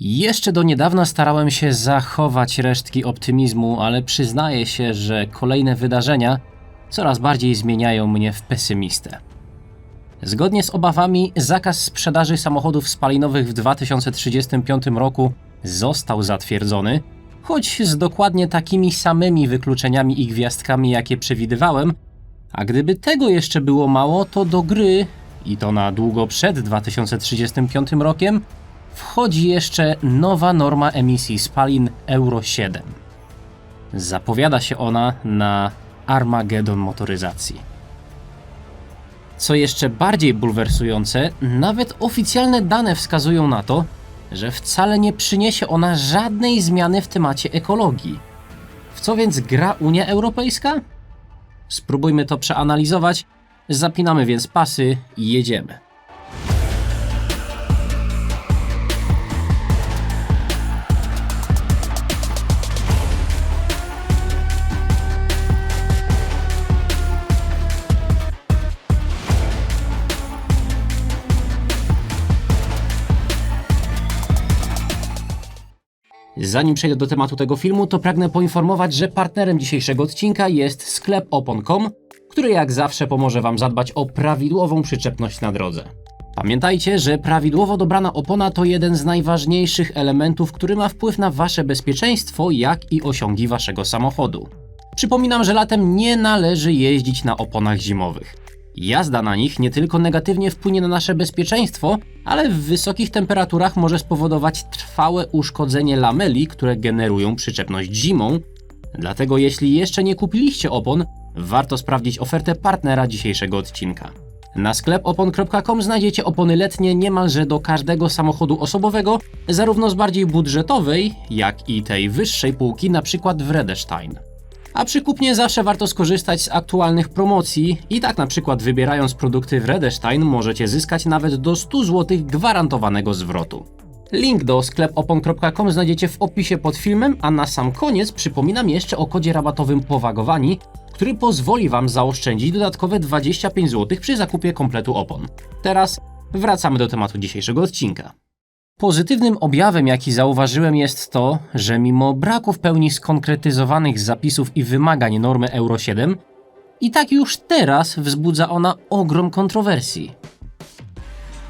Jeszcze do niedawna starałem się zachować resztki optymizmu, ale przyznaję się, że kolejne wydarzenia coraz bardziej zmieniają mnie w pesymistę. Zgodnie z obawami, zakaz sprzedaży samochodów spalinowych w 2035 roku został zatwierdzony, choć z dokładnie takimi samymi wykluczeniami i gwiazdkami, jakie przewidywałem. A gdyby tego jeszcze było mało, to do gry, i to na długo przed 2035 rokiem, wchodzi jeszcze nowa norma emisji spalin Euro 7. Zapowiada się ona na Armagedon motoryzacji. Co jeszcze bardziej bulwersujące, nawet oficjalne dane wskazują na to, że wcale nie przyniesie ona żadnej zmiany w temacie ekologii. W co więc gra Unia Europejska? Spróbujmy to przeanalizować. Zapinamy więc pasy i jedziemy. Zanim przejdę do tematu tego filmu, to pragnę poinformować, że partnerem dzisiejszego odcinka jest sklep opon.com, który jak zawsze pomoże Wam zadbać o prawidłową przyczepność na drodze. Pamiętajcie, że prawidłowo dobrana opona to jeden z najważniejszych elementów, który ma wpływ na Wasze bezpieczeństwo, jak i osiągi Waszego samochodu. Przypominam, że latem nie należy jeździć na oponach zimowych. Jazda na nich nie tylko negatywnie wpłynie na nasze bezpieczeństwo, ale w wysokich temperaturach może spowodować trwałe uszkodzenie lameli, które generują przyczepność zimą. Dlatego jeśli jeszcze nie kupiliście opon, warto sprawdzić ofertę partnera dzisiejszego odcinka. Na sklep opon.com znajdziecie opony letnie niemalże do każdego samochodu osobowego, zarówno z bardziej budżetowej, jak i tej wyższej półki, np. w Redestein. A przy kupnie zawsze warto skorzystać z aktualnych promocji i tak na przykład wybierając produkty w Redestein możecie zyskać nawet do 100 zł gwarantowanego zwrotu. Link do sklepopon.com znajdziecie w opisie pod filmem, a na sam koniec przypominam jeszcze o kodzie rabatowym POWAGOWANI, który pozwoli Wam zaoszczędzić dodatkowe 25 zł przy zakupie kompletu opon. Teraz wracamy do tematu dzisiejszego odcinka. Pozytywnym objawem, jaki zauważyłem, jest to, że mimo braku w pełni skonkretyzowanych zapisów i wymagań normy Euro 7, i tak już teraz wzbudza ona ogrom kontrowersji.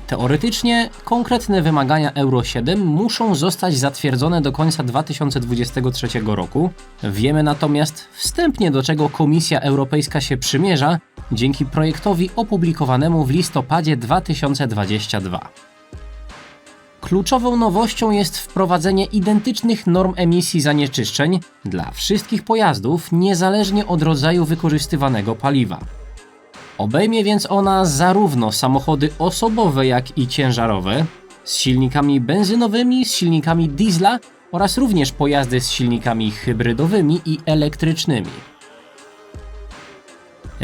Teoretycznie konkretne wymagania Euro 7 muszą zostać zatwierdzone do końca 2023 roku. Wiemy natomiast wstępnie do czego Komisja Europejska się przymierza dzięki projektowi opublikowanemu w listopadzie 2022. Kluczową nowością jest wprowadzenie identycznych norm emisji zanieczyszczeń dla wszystkich pojazdów, niezależnie od rodzaju wykorzystywanego paliwa. Obejmie więc ona zarówno samochody osobowe, jak i ciężarowe, z silnikami benzynowymi, z silnikami diesla oraz również pojazdy z silnikami hybrydowymi i elektrycznymi.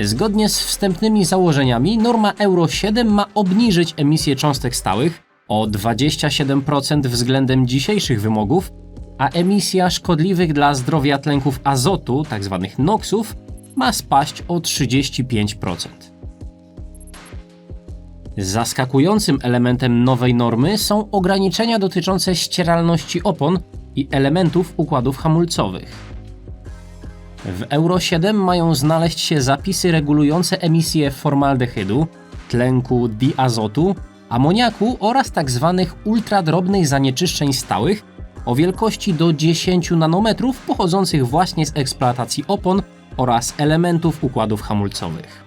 Zgodnie z wstępnymi założeniami, norma Euro 7 ma obniżyć emisję cząstek stałych o 27% względem dzisiejszych wymogów, a emisja szkodliwych dla zdrowia tlenków azotu, tzw. NOxów, ma spaść o 35%. Zaskakującym elementem nowej normy są ograniczenia dotyczące ścieralności opon i elementów układów hamulcowych. W Euro 7 mają znaleźć się zapisy regulujące emisję formaldehydu, tlenku diazotu, amoniaku oraz tzw. ultradrobnych zanieczyszczeń stałych o wielkości do 10 nanometrów pochodzących właśnie z eksploatacji opon oraz elementów układów hamulcowych.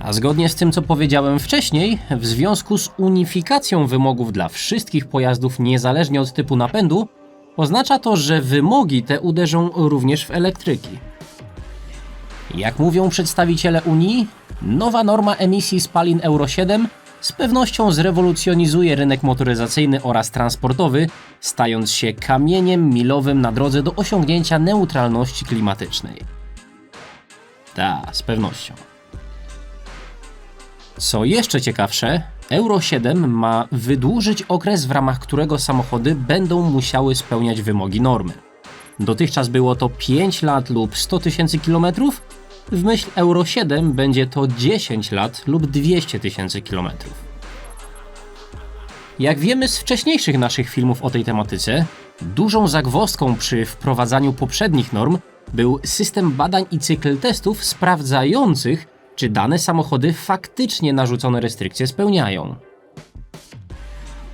A zgodnie z tym, co powiedziałem wcześniej, w związku z unifikacją wymogów dla wszystkich pojazdów niezależnie od typu napędu, oznacza to, że wymogi te uderzą również w elektryki. Jak mówią przedstawiciele Unii, nowa norma emisji spalin Euro 7 z pewnością zrewolucjonizuje rynek motoryzacyjny oraz transportowy, stając się kamieniem milowym na drodze do osiągnięcia neutralności klimatycznej. Ta, z pewnością. Co jeszcze ciekawsze, Euro 7 ma wydłużyć okres, w ramach którego samochody będą musiały spełniać wymogi normy. Dotychczas było to 5 lat lub 100 tysięcy kilometrów, w myśl Euro 7 będzie to 10 lat lub 200 tysięcy kilometrów. Jak wiemy z wcześniejszych naszych filmów o tej tematyce, dużą zagwozdką przy wprowadzaniu poprzednich norm był system badań i cykl testów sprawdzających, czy dane samochody faktycznie narzucone restrykcje spełniają.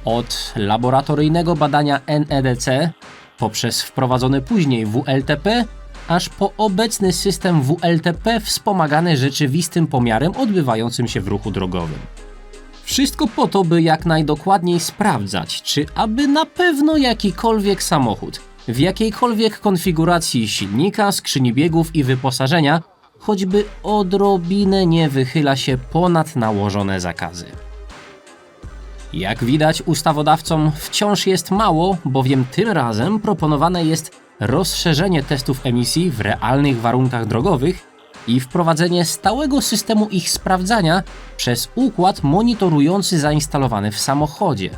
Od laboratoryjnego badania NEDC poprzez wprowadzony później WLTP, aż po obecny system WLTP wspomagany rzeczywistym pomiarem odbywającym się w ruchu drogowym. Wszystko po to, by jak najdokładniej sprawdzać, czy aby na pewno jakikolwiek samochód, w jakiejkolwiek konfiguracji silnika, skrzyni biegów i wyposażenia, choćby odrobinę nie wychyla się ponad nałożone zakazy. Jak widać, ustawodawcom wciąż jest mało, bowiem tym razem proponowane jest rozszerzenie testów emisji w realnych warunkach drogowych i wprowadzenie stałego systemu ich sprawdzania przez układ monitorujący zainstalowany w samochodzie.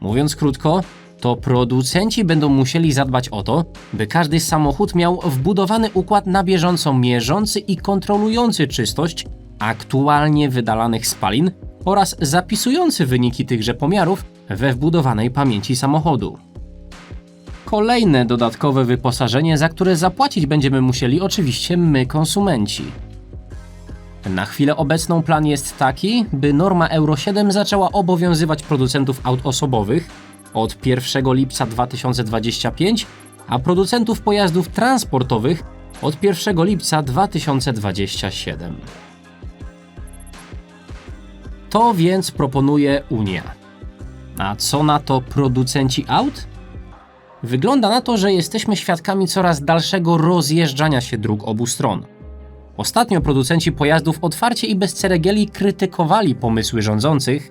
Mówiąc krótko, to producenci będą musieli zadbać o to, by każdy samochód miał wbudowany układ na bieżąco mierzący i kontrolujący czystość aktualnie wydalanych spalin oraz zapisujący wyniki tychże pomiarów we wbudowanej pamięci samochodu. Kolejne dodatkowe wyposażenie, za które zapłacić będziemy musieli oczywiście my, konsumenci. Na chwilę obecną plan jest taki, by norma Euro 7 zaczęła obowiązywać producentów aut osobowych od 1 lipca 2025, a producentów pojazdów transportowych od 1 lipca 2027. To więc proponuje Unia. A co na to producenci aut? Wygląda na to, że jesteśmy świadkami coraz dalszego rozjeżdżania się dróg obu stron. Ostatnio producenci pojazdów otwarcie i bez ceregieli krytykowali pomysły rządzących,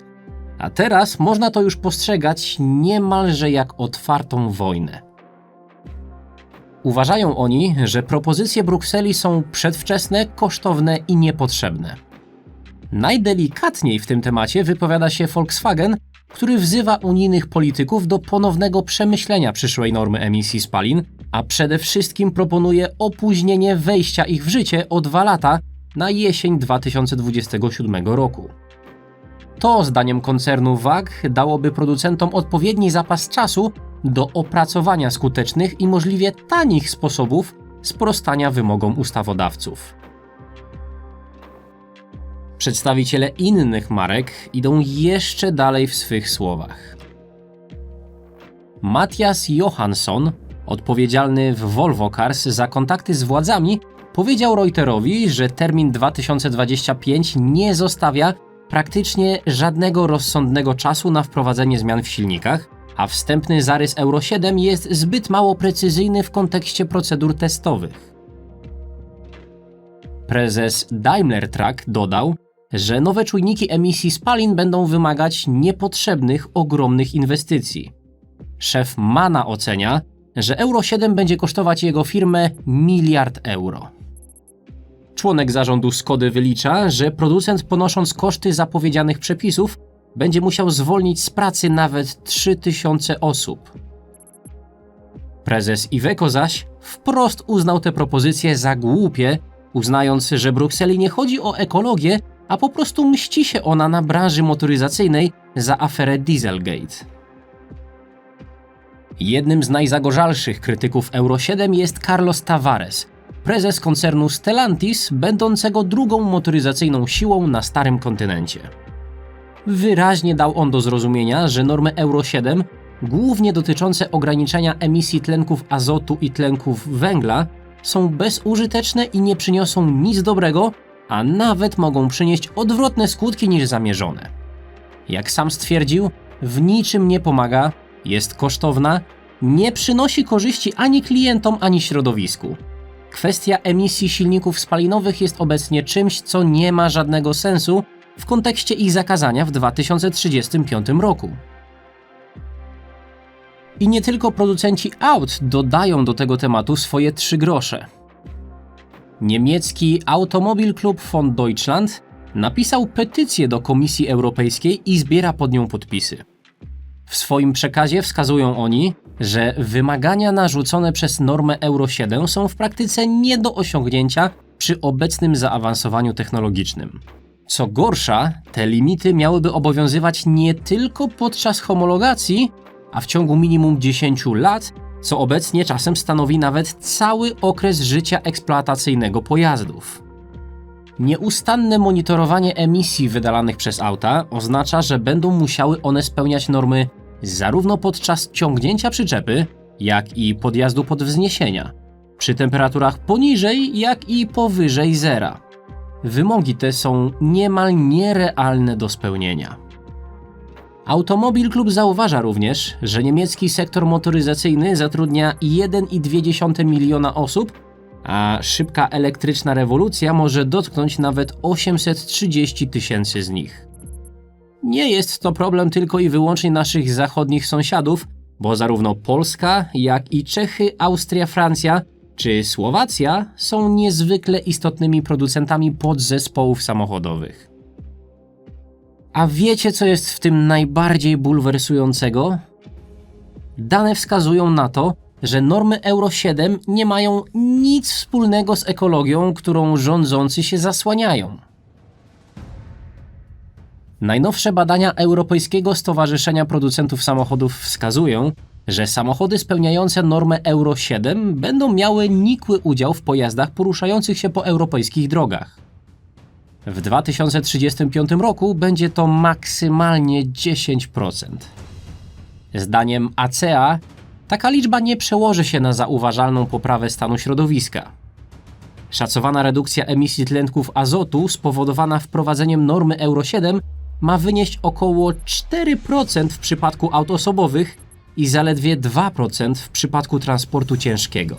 a teraz można to już postrzegać niemalże jak otwartą wojnę. Uważają oni, że propozycje Brukseli są przedwczesne, kosztowne i niepotrzebne. Najdelikatniej w tym temacie wypowiada się Volkswagen, który wzywa unijnych polityków do ponownego przemyślenia przyszłej normy emisji spalin, a przede wszystkim proponuje opóźnienie wejścia ich w życie o dwa lata na jesień 2027 roku. To, zdaniem koncernu WAG, dałoby producentom odpowiedni zapas czasu do opracowania skutecznych i możliwie tanich sposobów sprostania wymogom ustawodawców. Przedstawiciele innych marek idą jeszcze dalej w swych słowach. Matthias Johansson, odpowiedzialny w Volvo Cars za kontakty z władzami, powiedział Reuterowi, że termin 2025 nie zostawia praktycznie żadnego rozsądnego czasu na wprowadzenie zmian w silnikach, a wstępny zarys Euro 7 jest zbyt mało precyzyjny w kontekście procedur testowych. Prezes Daimler Truck dodał, że nowe czujniki emisji spalin będą wymagać niepotrzebnych, ogromnych inwestycji. Szef Mana ocenia, że Euro 7 będzie kosztować jego firmę miliard euro. Członek zarządu Skody wylicza, że producent ponosząc koszty zapowiedzianych przepisów będzie musiał zwolnić z pracy nawet 3000 osób. Prezes Iveco zaś wprost uznał te propozycje za głupie, uznając, że Brukseli nie chodzi o ekologię, a po prostu mści się ona na branży motoryzacyjnej za aferę Dieselgate. Jednym z najzagorzalszych krytyków Euro 7 jest Carlos Tavares, prezes koncernu Stellantis, będącego drugą motoryzacyjną siłą na starym kontynencie. Wyraźnie dał on do zrozumienia, że normy Euro 7, głównie dotyczące ograniczenia emisji tlenków azotu i tlenków węgla, są bezużyteczne i nie przyniosą nic dobrego, a nawet mogą przynieść odwrotne skutki niż zamierzone. Jak sam stwierdził, w niczym nie pomaga, jest kosztowna, nie przynosi korzyści ani klientom, ani środowisku. Kwestia emisji silników spalinowych jest obecnie czymś, co nie ma żadnego sensu w kontekście ich zakazania w 2035 roku. I nie tylko producenci aut dodają do tego tematu swoje trzy grosze. Niemiecki Automobilclub von Deutschland napisał petycję do Komisji Europejskiej i zbiera pod nią podpisy. W swoim przekazie wskazują oni, że wymagania narzucone przez normę Euro 7 są w praktyce nie do osiągnięcia przy obecnym zaawansowaniu technologicznym. Co gorsza, te limity miałyby obowiązywać nie tylko podczas homologacji, a w ciągu minimum 10 lat, co obecnie czasem stanowi nawet cały okres życia eksploatacyjnego pojazdów. Nieustanne monitorowanie emisji wydalanych przez auta oznacza, że będą musiały one spełniać normy zarówno podczas ciągnięcia przyczepy, jak i podjazdu pod wzniesienia, przy temperaturach poniżej, jak i powyżej zera. Wymogi te są niemal nierealne do spełnienia. Automobil Club zauważa również, że niemiecki sektor motoryzacyjny zatrudnia 1,2 miliona osób, a szybka elektryczna rewolucja może dotknąć nawet 830 tysięcy z nich. Nie jest to problem tylko i wyłącznie naszych zachodnich sąsiadów, bo zarówno Polska, jak i Czechy, Austria, Francja czy Słowacja są niezwykle istotnymi producentami podzespołów samochodowych. A wiecie, co jest w tym najbardziej bulwersującego? Dane wskazują na to, że normy Euro 7 nie mają nic wspólnego z ekologią, którą rządzący się zasłaniają. Najnowsze badania Europejskiego Stowarzyszenia Producentów Samochodów wskazują, że samochody spełniające normę Euro 7 będą miały nikły udział w pojazdach poruszających się po europejskich drogach. W 2035 roku będzie to maksymalnie 10%. Zdaniem ACEA taka liczba nie przełoży się na zauważalną poprawę stanu środowiska. Szacowana redukcja emisji tlenków azotu spowodowana wprowadzeniem normy Euro 7 ma wynieść około 4% w przypadku aut osobowych i zaledwie 2% w przypadku transportu ciężkiego.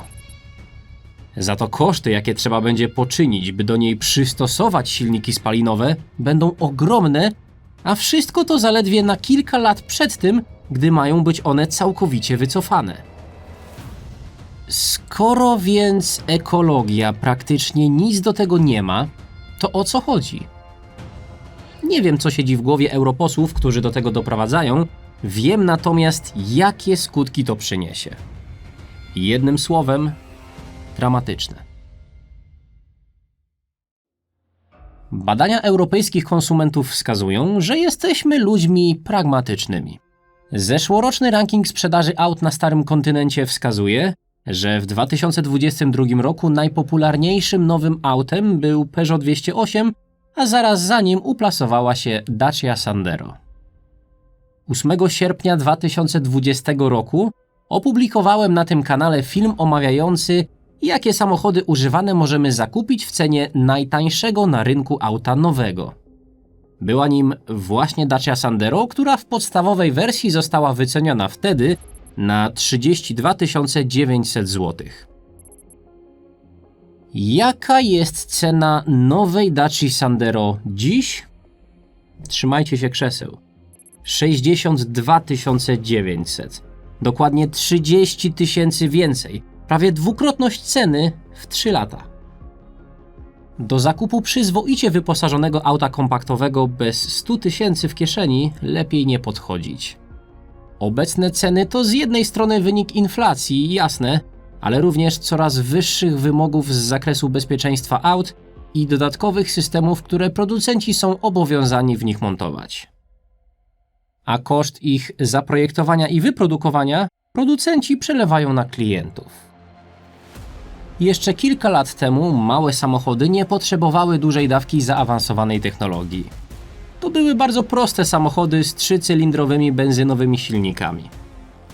Za to koszty, jakie trzeba będzie poczynić, by do niej przystosować silniki spalinowe, będą ogromne, a wszystko to zaledwie na kilka lat przed tym, gdy mają być one całkowicie wycofane. Skoro więc ekologia praktycznie nic do tego nie ma, to o co chodzi? Nie wiem, co siedzi w głowie europosłów, którzy do tego doprowadzają, wiem natomiast, jakie skutki to przyniesie. Jednym słowem, dramatyczne. Badania europejskich konsumentów wskazują, że jesteśmy ludźmi pragmatycznymi. Zeszłoroczny ranking sprzedaży aut na starym kontynencie wskazuje, że w 2022 roku najpopularniejszym nowym autem był Peugeot 208, a zaraz za nim uplasowała się Dacia Sandero. 8 sierpnia 2020 roku opublikowałem na tym kanale film omawiający, jakie samochody używane możemy zakupić w cenie najtańszego na rynku auta nowego. Była nim właśnie Dacia Sandero, która w podstawowej wersji została wyceniona wtedy na 32 900 zł. Jaka jest cena nowej Daci Sandero dziś? Trzymajcie się krzeseł. 62 900. Dokładnie 30 tysięcy więcej. Prawie dwukrotność ceny w 3 lata. Do zakupu przyzwoicie wyposażonego auta kompaktowego bez 100 tysięcy w kieszeni lepiej nie podchodzić. Obecne ceny to z jednej strony wynik inflacji, jasne, ale również coraz wyższych wymogów z zakresu bezpieczeństwa aut i dodatkowych systemów, które producenci są obowiązani w nich montować. A koszt ich zaprojektowania i wyprodukowania producenci przelewają na klientów. Jeszcze kilka lat temu małe samochody nie potrzebowały dużej dawki zaawansowanej technologii. To były bardzo proste samochody z trzycylindrowymi benzynowymi silnikami.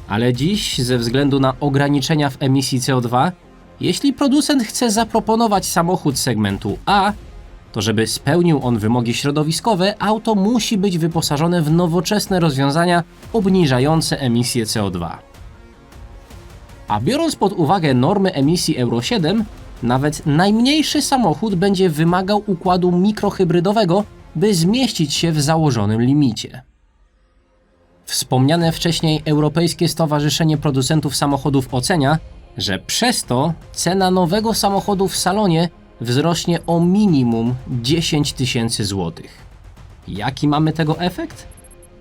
Ale dziś, ze względu na ograniczenia w emisji CO2, jeśli producent chce zaproponować samochód segmentu A, to żeby spełnił on wymogi środowiskowe, auto musi być wyposażone w nowoczesne rozwiązania obniżające emisję CO2. A biorąc pod uwagę normy emisji Euro 7, nawet najmniejszy samochód będzie wymagał układu mikrohybrydowego, by zmieścić się w założonym limicie. Wspomniane wcześniej Europejskie Stowarzyszenie Producentów Samochodów ocenia, że przez to cena nowego samochodu w salonie wzrośnie o minimum 10 tysięcy złotych. Jaki mamy tego efekt?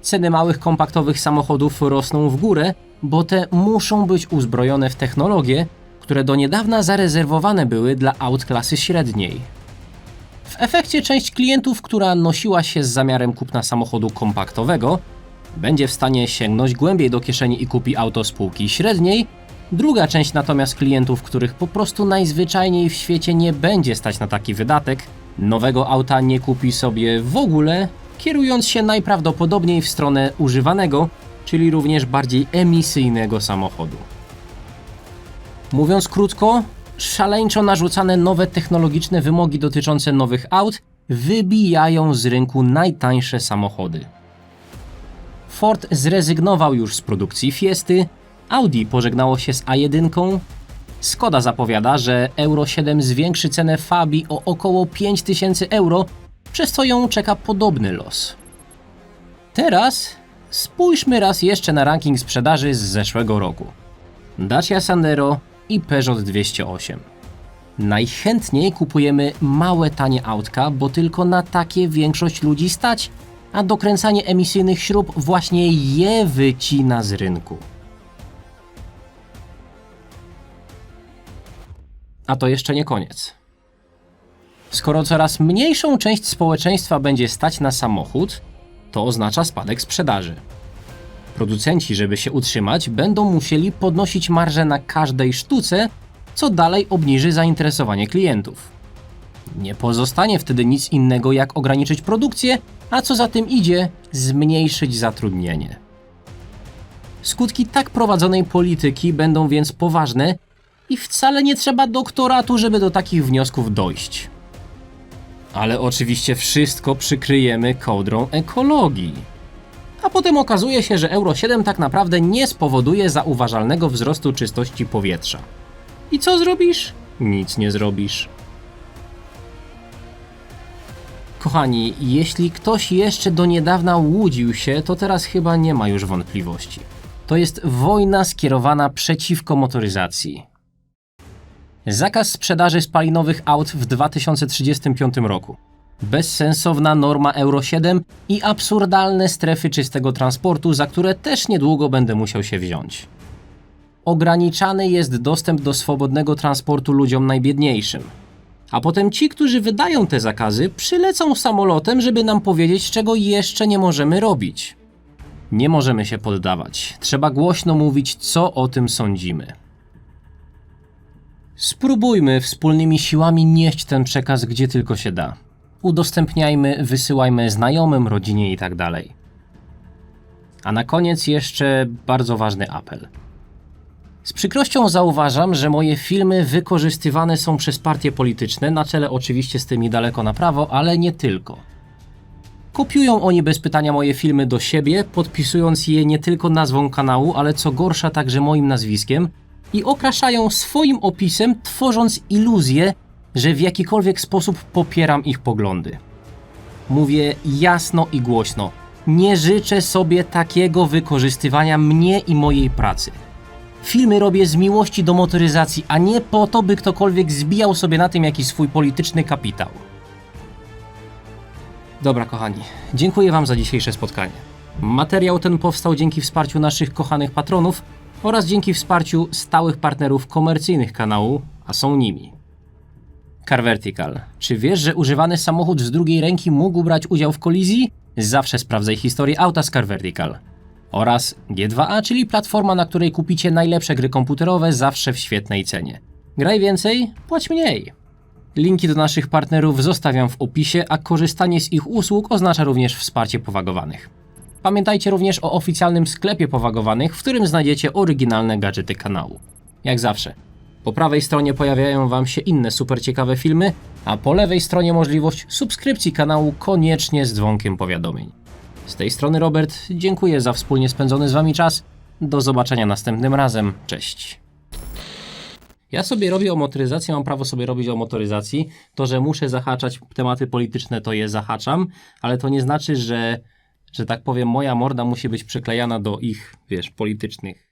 Ceny małych kompaktowych samochodów rosną w górę, bo te muszą być uzbrojone w technologie, które do niedawna zarezerwowane były dla aut klasy średniej. W efekcie część klientów, która nosiła się z zamiarem kupna samochodu kompaktowego, będzie w stanie sięgnąć głębiej do kieszeni i kupi auto spółki średniej. Druga część natomiast klientów, których po prostu najzwyczajniej w świecie nie będzie stać na taki wydatek, nowego auta nie kupi sobie w ogóle, kierując się najprawdopodobniej w stronę używanego, czyli również bardziej emisyjnego samochodu. Mówiąc krótko, szaleńczo narzucane nowe technologiczne wymogi dotyczące nowych aut wybijają z rynku najtańsze samochody. Ford zrezygnował już z produkcji Fiesty, Audi pożegnało się z A1, Skoda zapowiada, że Euro 7 zwiększy cenę Fabii o około 5000 euro, przez co ją czeka podobny los. Teraz spójrzmy raz jeszcze na ranking sprzedaży z zeszłego roku. Dacia Sandero i Peugeot 208. Najchętniej kupujemy małe tanie autka, bo tylko na takie większość ludzi stać, a dokręcanie emisyjnych śrub właśnie je wycina z rynku. A to jeszcze nie koniec. Skoro coraz mniejszą część społeczeństwa będzie stać na samochód, to oznacza spadek sprzedaży. Producenci, żeby się utrzymać, będą musieli podnosić marże na każdej sztuce, co dalej obniży zainteresowanie klientów. Nie pozostanie wtedy nic innego jak ograniczyć produkcję, a co za tym idzie, zmniejszyć zatrudnienie. Skutki tak prowadzonej polityki będą więc poważne i wcale nie trzeba doktoratu, żeby do takich wniosków dojść. Ale oczywiście wszystko przykryjemy kołdrą ekologii. A potem okazuje się, że Euro 7 tak naprawdę nie spowoduje zauważalnego wzrostu czystości powietrza. I co zrobisz? Nic nie zrobisz. Kochani, jeśli ktoś jeszcze do niedawna łudził się, to teraz chyba nie ma już wątpliwości. To jest wojna skierowana przeciwko motoryzacji. Zakaz sprzedaży spalinowych aut w 2035 roku. Bezsensowna norma Euro 7 i absurdalne strefy czystego transportu, za które też niedługo będę musiał się wziąć. Ograniczany jest dostęp do swobodnego transportu ludziom najbiedniejszym. A potem ci, którzy wydają te zakazy, przylecą samolotem, żeby nam powiedzieć, czego jeszcze nie możemy robić. Nie możemy się poddawać. Trzeba głośno mówić, co o tym sądzimy. Spróbujmy wspólnymi siłami nieść ten przekaz gdzie tylko się da. Udostępniajmy, wysyłajmy znajomym, rodzinie itd. A na koniec jeszcze bardzo ważny apel. Z przykrością zauważam, że moje filmy wykorzystywane są przez partie polityczne, na czele oczywiście z tymi daleko na prawo, ale nie tylko. Kopiują oni bez pytania moje filmy do siebie, podpisując je nie tylko nazwą kanału, ale co gorsza także moim nazwiskiem i okraszają swoim opisem, tworząc iluzję, że w jakikolwiek sposób popieram ich poglądy. Mówię jasno i głośno. Nie życzę sobie takiego wykorzystywania mnie i mojej pracy. Filmy robię z miłości do motoryzacji, a nie po to, by ktokolwiek zbijał sobie na tym jakiś swój polityczny kapitał. Dobra, kochani, dziękuję Wam za dzisiejsze spotkanie. Materiał ten powstał dzięki wsparciu naszych kochanych patronów oraz dzięki wsparciu stałych partnerów komercyjnych kanału, a są nimi. Car Vertical. Czy wiesz, że używany samochód z drugiej ręki mógł brać udział w kolizji? Zawsze sprawdzaj historię auta z Car Vertical. Oraz G2A, czyli platforma, na której kupicie najlepsze gry komputerowe zawsze w świetnej cenie. Graj więcej, płać mniej. Linki do naszych partnerów zostawiam w opisie, a korzystanie z ich usług oznacza również wsparcie powagowanych. Pamiętajcie również o oficjalnym sklepie powagowanych, w którym znajdziecie oryginalne gadżety kanału. Jak zawsze. Po prawej stronie pojawiają Wam się inne super ciekawe filmy, a po lewej stronie możliwość subskrypcji kanału koniecznie z dzwonkiem powiadomień. Z tej strony Robert, dziękuję za wspólnie spędzony z Wami czas. Do zobaczenia następnym razem. Cześć. Ja sobie robię o motoryzacji, mam prawo sobie robić o motoryzacji. To, że muszę zahaczać tematy polityczne, to je zahaczam, ale to nie znaczy, że, że tak powiem, moja morda musi być przyklejana do ich, wiesz, politycznych